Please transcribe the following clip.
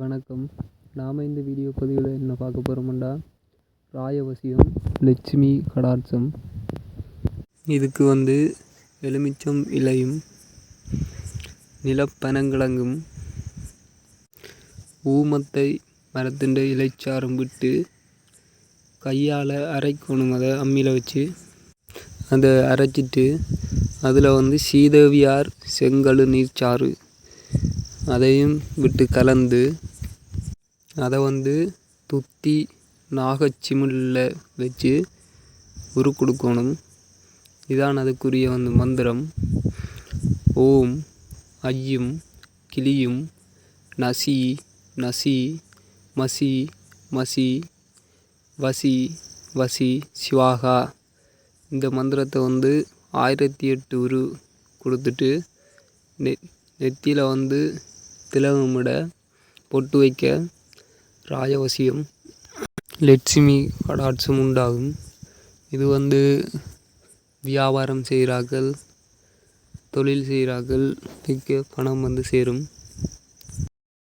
வணக்கம். நாம் இந்த வீடியோ பதிவில் என்ன பார்க்க போகிறோம்டா ராயவசியம் லட்சுமி கடாட்சம். இதுக்கு வந்து எலுமிச்சம் இலையும் நிலப்பனங்கிழங்கும் ஊமத்தை மரத்தின் இலைச்சாரம் விட்டு கையால் அரைக்கணும் அதை அம்மியில் வச்சு. அதை அரைச்சிட்டு அதில் வந்து சீதேவியார் செங்கல் நீர்ச்சாறு அதையும் விட்டு கலந்து அதை வந்து துத்தி நாகச்சிமிழில் வச்சு உரு கொடுக்கணும் இதான் அதுக்குரிய வந்து மந்திரம். ஓம் ஐயும் கிளியும் நசி நசி மசி மசி வசி வசி சிவாகா. இந்த மந்திரத்தை வந்து ஆயிரத்தி எட்டு உரு கொடுத்துட்டு நெ நெத்தியில் வந்து திலகமிட பொட்டு வைக்க ராஜவசியம் லட்சுமி கடாட்சம் உண்டாகும். இது வந்து வியாபாரம் செய்கிறார்கள் தொழில் செய்கிறார்கள் பணம் வந்து சேரும்.